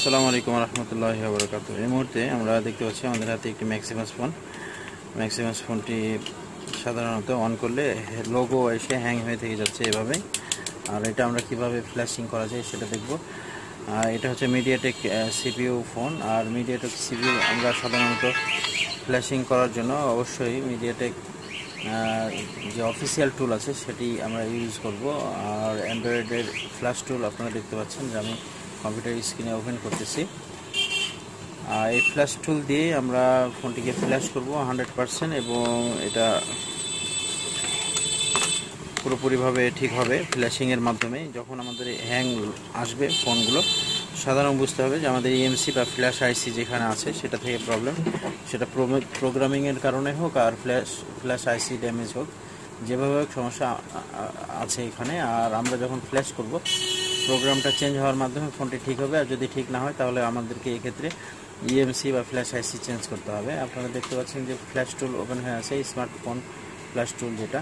আসসালামু আলাইকুম রহমতুল্লাহ বরকাত এই মুহূর্তে আমরা দেখতে পাচ্ছি আমাদের হাতে একটি ম্যাক্সিমাস ফোন ম্যাক্সিমাস ফোনটি সাধারণত অন করলে লোগো এসে হ্যাং হয়ে থেকে যাচ্ছে এভাবে। আর এটা আমরা কীভাবে ফ্ল্যাশিং করা যায় সেটা দেখব। আর এটা হচ্ছে মিডিয়াটেক সিপিইউ ফোন আর মিডিয়াটেক সিপিইউ আমরা সাধারণত ফ্ল্যাশিং করার জন্য অবশ্যই মিডিয়াটেক যে অফিসিয়াল টুল আছে সেটি আমরা ইউজ করব। আর অ্যান্ড্রয়েডের ফ্ল্যাশ টুল আপনারা দেখতে পাচ্ছেন যে আমি কম্পিউটার স্ক্রিনে ওপেন করতেছি। আর এই ফ্ল্যাশ টুল দিয়ে আমরা ফোনটিকে ফ্ল্যাশ করব হান্ড্রেড পারসেন্ট এবং এটা পুরোপুরিভাবে ঠিক হবে ফ্ল্যাশিংয়ের মাধ্যমে। যখন আমাদের হ্যাং আসবে ফোনগুলো, সাধারণ বুঝতে হবে যে আমাদের ইএমসি বা ফ্ল্যাশ আইসি যেখানে আছে সেটা থেকে প্রবলেম সেটা প্রোগ্রামিংয়ের কারণে হোক আর ফ্ল্যাশ ফ্ল্যাশ আইসি ড্যামেজ হোক, যেভাবে সমস্যা আছে এখানে। আর আমরা যখন ফ্ল্যাশ করব প্রোগ্রামটা চেঞ্জ হওয়ার মাধ্যমে ফোনটি ঠিক হবে। আর যদি ঠিক না হয়, তাহলে আমাদেরকে এক্ষেত্রে ইএমসি বা ফ্ল্যাশ আইসি চেঞ্জ করতে হবে। আপনারা দেখতে পাচ্ছেন যে ফ্ল্যাশ টুল ওপেন হয়ে আছে স্মার্টফোন ফ্ল্যাশ টুল যেটা।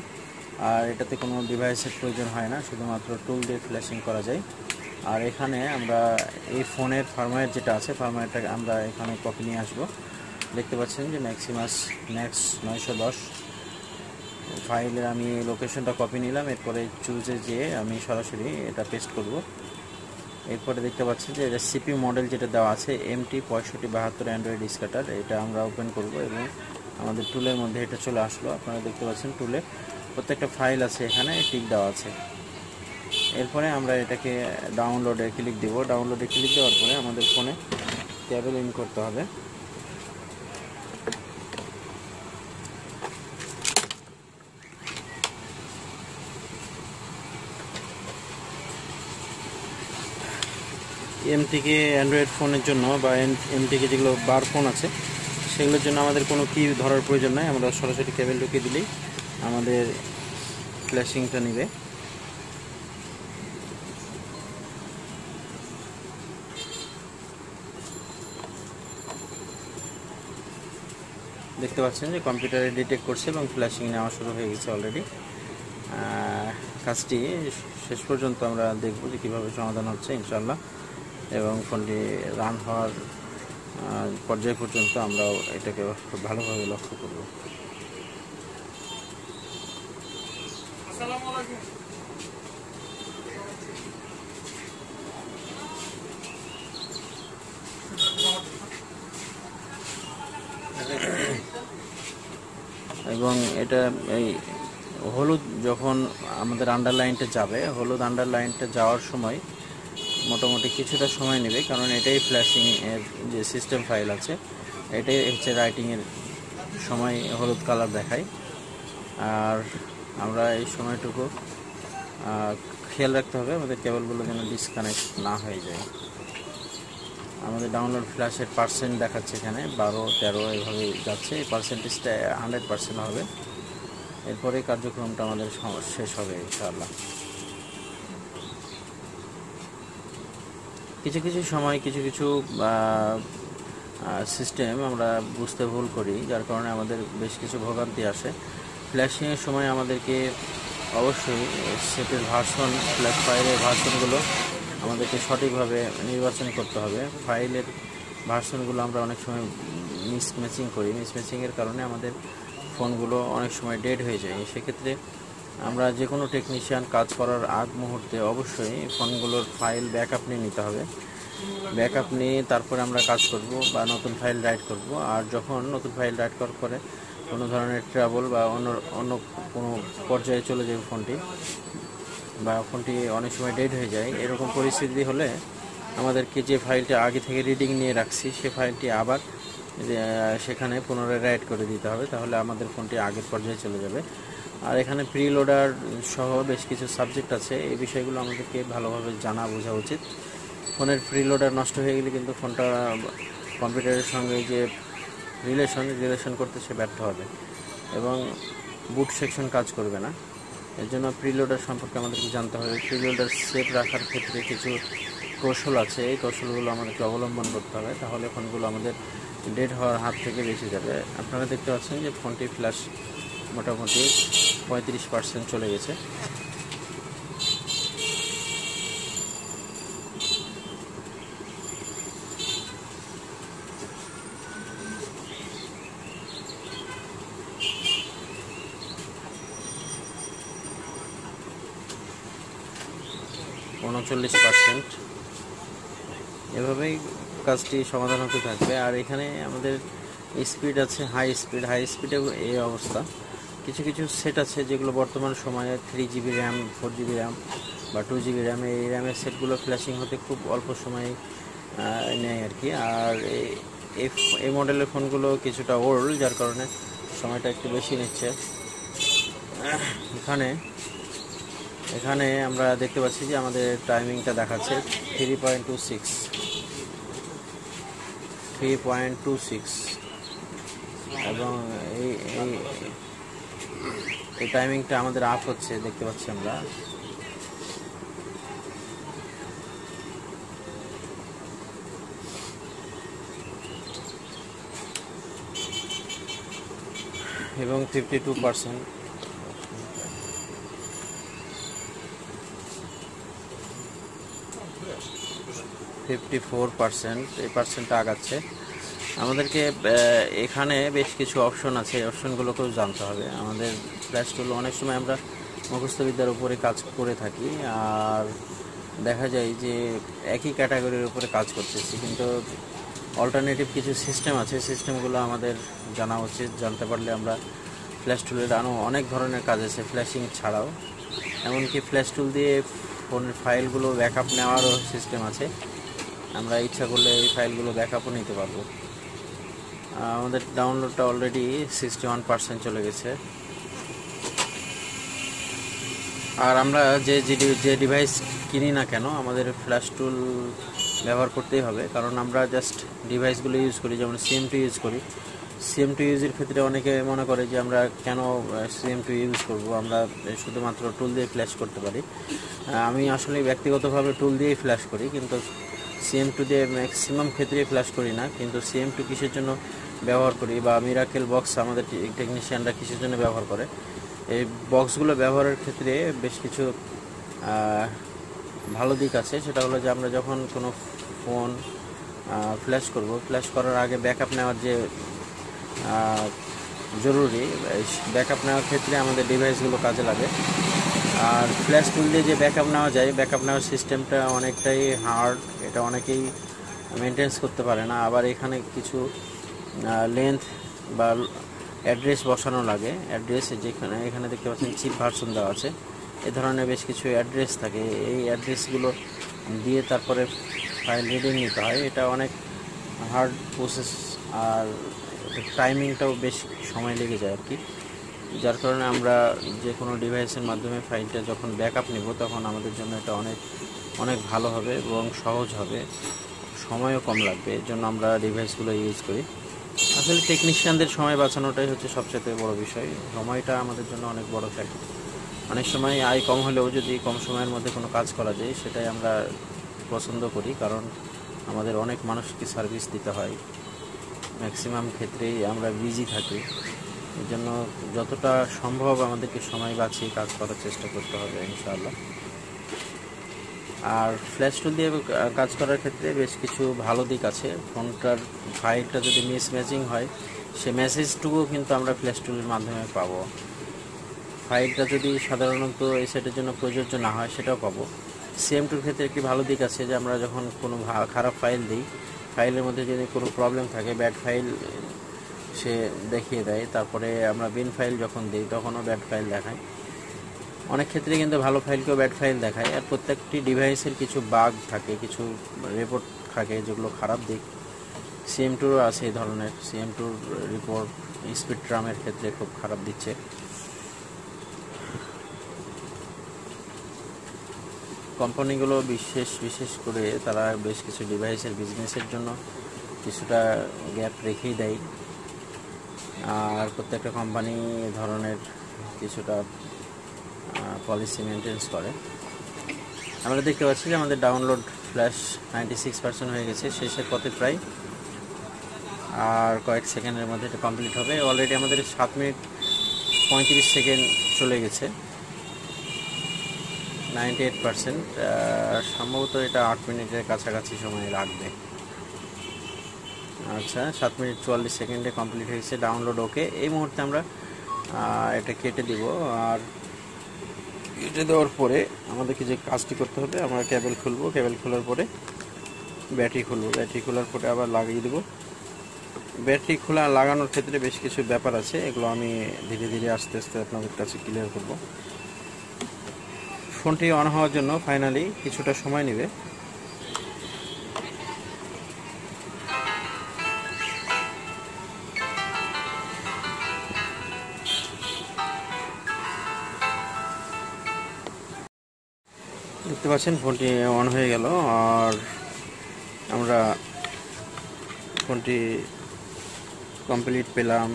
আর এটাতে কোনো ডিভাইসের প্রয়োজন হয় না, শুধুমাত্র টুল দিয়ে ফ্ল্যাশিং করা যায়। আর এখানে আমরা এই ফোনের ফার্মওয়্যার যেটা আছে ফার্মওয়্যারটা আমরা এখানে কপি নিয়ে আসব। দেখতে পাচ্ছেন যে ম্যাক্সিমাস ম্যাক্স নয়শো দশ। ফাইলের আমি লোকেশনটা কপি নিলাম, এরপরে চুজে যেয়ে আমি সরাসরি এটা পেস্ট করব। এরপরে দেখতে পাচ্ছি যে এটা সিপি মডেল যেটা দেওয়া আছে এমটি পঁয়ষট্টি বাহাত্তর অ্যান্ড্রয়েড স্কাটার এটা আমরা ওপেন করব এবং আমাদের টুলের মধ্যে এটা চলে আসলো। আপনারা দেখতে পাচ্ছেন টুলে প্রত্যেকটা ফাইল আছে এখানে টিক দেওয়া আছে। এরপরে আমরা এটাকে ডাউনলোডে ক্লিক দেব। ডাউনলোডে ক্লিক দেওয়ার পরে আমাদের ফোনে ট্যাবেল ইন করতে হবে। এম থেকে অ্যান্ড্রয়েড ফোনের জন্য বা এম থেকে যেগুলো বার ফোন আছে, সেগুলোর জন্য আমাদের কোনো কি ধরার প্রয়োজন নাই। আমরা সরাসরি কেবল ঢুকিয়ে দিলেই আমাদের ফ্ল্যাশিংটা নেবে। দেখতে পাচ্ছেন যে কম্পিউটারে ডিটেক্ট করছে এবং ফ্ল্যাশিং নেওয়া শুরু হয়ে গেছে অলরেডি কাজটি শেষ পর্যন্ত আমরা দেখব যে কীভাবে সমাধান হচ্ছে ইনশাল্লাহ এবং ফোনটি রান হওয়ার পর্যায় পর্যন্ত আমরা এটাকে খুব ভালোভাবে লক্ষ্য করব। এবং এটা এই হলুদ যখন আমাদের আন্ডারলাইনটা যাবে হলুদ আন্ডারলাইনটা যাওয়ার সময় মোটামুটি কিছুটা সময় নেবে, কারণ এটাই ফ্ল্যাশিং এর যে সিস্টেম ফাইল আছে, এটাই হচ্ছে রাইটিংয়ের সময় হলুদ কালার দেখায়। আর আমরা এই সময়টুকু খেয়াল রাখতে হবে আমাদের কেবলগুলো যেন ডিসকানেক্ট না হয়ে যায়। আমাদের ডাউনলোড ফ্ল্যাশের পার্সেন্ট দেখাচ্ছে এখানে, বারো, তেরো এভাবে যাচ্ছে, এই পার্সেন্টেজটা হান্ড্রেড পার্সেন্ট হবে। এরপরে কার্যক্রমটা আমাদের শেষ হবে, ইনশাআল্লাহ। কিছু কিছু সময়, কিছু কিছু সিস্টেম আমরা বুঝতে ভুল করি, যার কারণে আমাদের বেশ কিছু ভোগান্তি আসে। ফ্ল্যাশিংয়ের সময় আমাদেরকে অবশ্যই সেটের ভার্সন ফ্ল্যাশ ফাইলের ভার্সনগুলো আমাদেরকে সঠিকভাবে নির্বাচন করতে হবে। ফাইলের ভার্সনগুলো আমরা অনেক সময় মিস ম্যাচিং করি। মিস ম্যাচিংয়ের কারণে আমাদের ফোনগুলো অনেক সময় ডেড হয়ে যায়। সেক্ষেত্রে আমরা যে কোনো টেকনিশিয়ান কাজ করার আগ মুহূর্তে অবশ্যই ফোনগুলোর ফাইল ব্যাকআপ নিয়ে নিতে হবে। ব্যাকআপ নিয়ে তারপরে আমরা কাজ করব বা নতুন ফাইল রাইট করব। আর যখন নতুন ফাইল রাইট করার পরে কোনো ধরনের ট্রাবল বা অন্য অন্য কোনো পর্যায়ে চলে যাবে ফোনটি বা ফোনটি অনেক সময় ডেড হয়ে যায়, এরকম পরিস্থিতি হলে আমাদেরকে যে ফাইলটা আগে থেকে রিডিং নিয়ে রাখছি, সে ফাইলটি আবার সেখানে পুনরায় রাইট করে দিতে হবে। তাহলে আমাদের ফোনটি আগের পর্যায়ে চলে যাবে। আর এখানে প্রি লোডার সহ বেশ কিছু সাবজেক্ট আছে। এই বিষয়গুলো আমাদেরকে ভালোভাবে জানা, বোঝা উচিত। ফোনের প্রি লোডার নষ্ট হয়ে গেলে কিন্তু ফোনটা কম্পিউটারের সঙ্গে যে রিলেশন রিলেশন করতে সে ব্যর্থ হবে এবং বুট সেকশন কাজ করবে না। এর জন্য প্রিলোডার সম্পর্কে আমাদেরকে জানতে হবে। প্রিলোডার সেফ রাখার ক্ষেত্রে কিছু কৌশল আছে। এই কৌশলগুলো আমাদেরকে অবলম্বন করতে হবে। তাহলে ফোনগুলো আমাদের ডেড হওয়ার হাত থেকে বেঁচে যাবে। আপনারা দেখতে পাচ্ছেন যে ফোনটি ফ্ল্যাশ মোটামুটি পঁয়ত্রিশ পার্সেন্ট চলে গেছে। উনচল্লিশ পার্সেন্ট এভাবেই কাজটি সমাধান হতে থাকবে। আর এখানে আমাদের স্পিড আছে হাই স্পিড হাই স্পিডে এই অবস্থা। কিছু কিছু সেট আছে যেগুলো বর্তমান সময়ে three GB RAM four GB RAM বা টু জিবি র্যাম এই র্যামের সেটগুলো ফ্ল্যাশিং হতে খুব অল্প সময় নেয় আর কি। আর এই- মডেলের ফোনগুলো কিছুটা ওল্ড যার কারণে সময়টা একটু বেশি নিচ্ছে। এখানে এখানে আমরা দেখতে পাচ্ছি যে আমাদের টাইমিংটা দেখাচ্ছে three point two six three point two six এবং এই, এই- এই টাইমিংটা আমাদের আপ হচ্ছে, দেখতে পাচ্ছি আমরা। এবং fifty two percent fifty four percent এই পার্সেন্টটা আগাচ্ছে। আমাদেরকে এখানে বেশ কিছু অপশন আছে, এই অপশনগুলোকেও জানতে হবে। আমাদের ফ্ল্যাশ টুল অনেক সময় আমরা মুখস্থবিদ্যার উপরে কাজ করে থাকি। আর দেখা যায় যে একই ক্যাটাগরির উপরে কাজ করতেছি, কিন্তু অল্টারনেটিভ কিছু সিস্টেম আছে। সিস্টেমগুলো আমাদের জানা উচিত। জানতে পারলে আমরা ফ্ল্যাশ টুলের আরও অনেক ধরনের কাজ আছে ফ্ল্যাশিং ছাড়াও। এমনকি ফ্ল্যাশ টুল দিয়ে ফোনের ফাইলগুলো ব্যাকআপ নেওয়ারও সিস্টেম আছে। আমরা ইচ্ছা করলে এই ফাইলগুলো ব্যাকআপও নিতে পারব। আমাদের ডাউনলোডটা অলরেডি সিক্সটি ওয়ান পার্সেন্ট চলে গেছে। আর আমরা যে যে ডিভাইস কিনি না কেন, আমাদের ফ্ল্যাশ টুল ব্যবহার করতেই হবে। কারণ আমরা জাস্ট ডিভাইসগুলো ইউজ করি, যেমন সিএম টু ইউজ করি। সিএম টু ইউজের ক্ষেত্রে অনেকে মনে করে যে আমরা কেন সিএম টু ইউজ করব? আমরা শুধুমাত্র টুল দিয়ে ফ্ল্যাশ করতে পারি। আমি আসলে ব্যক্তিগতভাবে টুল দিয়েই ফ্ল্যাশ করি, কিন্তু সিএম টু দিয়ে ম্যাক্সিমাম ক্ষেত্রেই ফ্ল্যাশ করি না। কিন্তু সিএম টু কিসের জন্য ব্যবহার করি? বা মিরাকেল বক্স আমাদের টেকনিশিয়ানরা কিসের জন্য ব্যবহার করে? এই বক্সগুলো ব্যবহারের ক্ষেত্রে বেশ কিছু ভালো দিক আছে। সেটা হলো যে আমরা যখন কোনো ফোন ফ্ল্যাশ করব ফ্ল্যাশ করার আগে ব্যাকআপ নেওয়ার যে জরুরি ব্যাকআপ নেওয়ার ক্ষেত্রে আমাদের ডিভাইসগুলো কাজে লাগে। আর ফ্ল্যাশ টুল দিয়ে যে ব্যাকআপ নেওয়া যায় ব্যাকআপ নেওয়ার সিস্টেমটা অনেকটাই হার্ড এটা অনেকেই মেনটেন্স করতে পারে না। আবার এখানে কিছু লেন্থ বা অ্যাড্রেস বসানো লাগে। অ্যাড্রেস যেখানে এখানে দেখতে পাচ্ছেন চিপ ভার্সন দেওয়া আছে। এ ধরনের বেশ কিছু অ্যাড্রেস থাকে। এই অ্যাড্রেসগুলো দিয়ে তারপরে ফাইল রিডিং নিতে হয়। এটা অনেক হার্ড প্রসেস আর টাইমিংটাও বেশ সময় লেগে যায় আর কি যার কারণে আমরা যে কোনো ডিভাইসের মাধ্যমে ফাইলটা যখন ব্যাকআপ নেব, তখন আমাদের জন্য এটা অনেক অনেক ভালো হবে এবং সহজ হবে। সময়ও কম লাগবে। এর জন্য আমরা ডিভাইসগুলো ইউজ করি। আসলে টেকনিশিয়ানদের সময় বাঁচানোটাই হচ্ছে সবচেয়ে বড় বিষয়। সময়টা আমাদের জন্য অনেক বড় ফ্যাক্টর অনেক সময় আয় কম হলেও যদি কম সময়ের মধ্যে কোনো কাজ করা যায়, সেটাই আমরা পছন্দ করি। কারণ আমাদের অনেক মানুষকে সার্ভিস দিতে হয়। ম্যাক্সিমাম ক্ষেত্রেই আমরা বিজি থাকি। এর জন্য যতটা সম্ভব আমাদেরকে সময় বাঁচিয়ে কাজ করার চেষ্টা করতে হবে, ইনশাআল্লাহ। আর ফ্ল্যাশ টুল দিয়ে কাজ করার ক্ষেত্রে বেশ কিছু ভালো দিক আছে। ফোনটার ফাইলটা যদি মিস ম্যাচিং হয়, সে মেসেজটুকুও কিন্তু আমরা ফ্ল্যাশ টুলের মাধ্যমে পাবো। ফাইলটা যদি সাধারণত এই সেটের জন্য প্রযোজ্য না হয়, সেটাও পাবো। সিএম টুর ক্ষেত্রে একটি ভালো দিক আছে যে, আমরা যখন কোনো খারাপ ফাইল দিই ফাইলের মধ্যে যদি কোনো প্রবলেম থাকে ব্যাড ফাইল সে দেখিয়ে দেয়। তারপরে আমরা বিন ফাইল যখন দিই, তখনও ব্যাড ফাইল দেখায়। অনেক ক্ষেত্রে কিন্তু ভালো ফাইলকেও ব্যাড ফাইল দেখায়। আর প্রত্যেকটি ডিভাইসের কিছু বাগ থাকে, কিছু রিপোর্ট থাকে যেগুলো খারাপ দিক। সিএম টুরও আছে এই ধরনের। সিএম টুর রিপোর্ট স্পিড ট্রামের ক্ষেত্রে খুব খারাপ দিচ্ছে। কোম্পানিগুলো বিশেষ বিশেষ করে তারা বেশ কিছু ডিভাইসের বিজনেসের জন্য কিছুটা গ্যাপ রেখেই দেয়। আর প্রত্যেকটা কোম্পানি ধরনের কিছুটা পলিসি মেনটেন্স করে। আমরা দেখতে পাচ্ছি যে আমাদের download flash ninety six percent হয়ে গেছে, শেষের পথে প্রায় আর কয়েক সেকেন্ডের মধ্যে এটা কমপ্লিট হবে। অলরেডি আমাদের সাত মিনিট পঁয়ত্রিশ সেকেন্ড চলে গেছে। নাইনটি এইট পার্সেন্ট সম্ভবত এটা আট মিনিটের কাছাকাছি সময় লাগবে। আচ্ছা সাত মিনিট চুয়াল্লিশ সেকেন্ডে কমপ্লিট হয়েছে ডাউনলোড ওকে এই মুহূর্তে আমরা এটা কেটে দিব। আর কেটে দেওয়ার পরে আমাদেরকে যে কাজটি করতে হবে, আমরা কেবল খুলবো। কেবল খোলার পরে ব্যাটারি খুলবো। ব্যাটারি খোলার পরে আবার লাগিয়ে দেবো। ব্যাটারি খোলা লাগানোর ক্ষেত্রে বেশ কিছু ব্যাপার আছে। এগুলো আমি ধীরে ধীরে আস্তে আস্তে আপনাদের কাছে ক্লিয়ার করব। ফোনটি অন হওয়ার জন্য ফাইনালি কিছুটা সময় নেবে। দেখতে পাচ্ছেন ফোনটি অন হয়ে গেল, আর আমরা ফোনটি কমপ্লিট পেলাম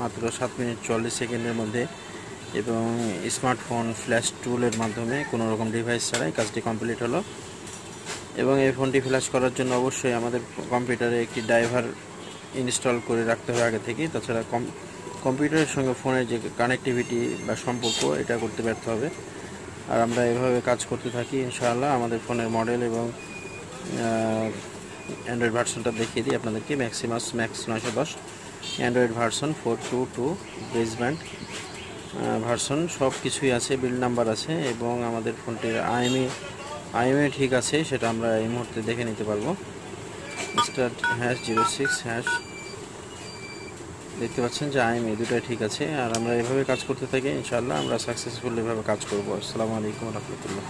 মাত্র সাত মিনিট চল্লিশ সেকেন্ডের মধ্যে, এবং স্মার্টফোন ফ্ল্যাশ টুলের মাধ্যমে কোনো রকম ডিভাইস ছাড়াই কাজটি কমপ্লিট হলো। এবং এই ফোনটি ফ্ল্যাশ করার জন্য অবশ্যই আমাদের কম্পিউটারে একটি ড্রাইভার ইনস্টল করে রাখতে হবে আগে থেকেই। তাছাড়া কম, কম্পিউটারের সঙ্গে ফোনের যে কানেক্টিভিটি বা সম্পর্ক, এটা করতে ব্যর্থ হবে। আর আমরা এভাবে কাজ করতে থাকি, ইনশাআল্লাহ। আমাদের ফোনের মডেল এবং অ্যান্ড্রয়েড ভার্সনটা দেখিয়ে দিই আপনাদেরকে। ম্যাক্সিমাস ম্যাক্স নয়শো দশ। Android version four two two baseband version সব কিছুই আছে বিল নাম্বার আছে এবং আমাদের ফোনটির আইএমই আইএমএ ঠিক আছে, সেটা আমরা এই মুহূর্তে দেখে নিতে পারব। Start hash zero six hash দেখতে পাচ্ছেন যে আইএম এই দুটাই ঠিক আছে, আর আমরা এভাবে কাজ করতে থাকি, ইনশাআল্লাহ আমরা সাকসেসফুল এভাবে কাজ করব। আসসালামু আলাইকুম রহমতুল্লাহ।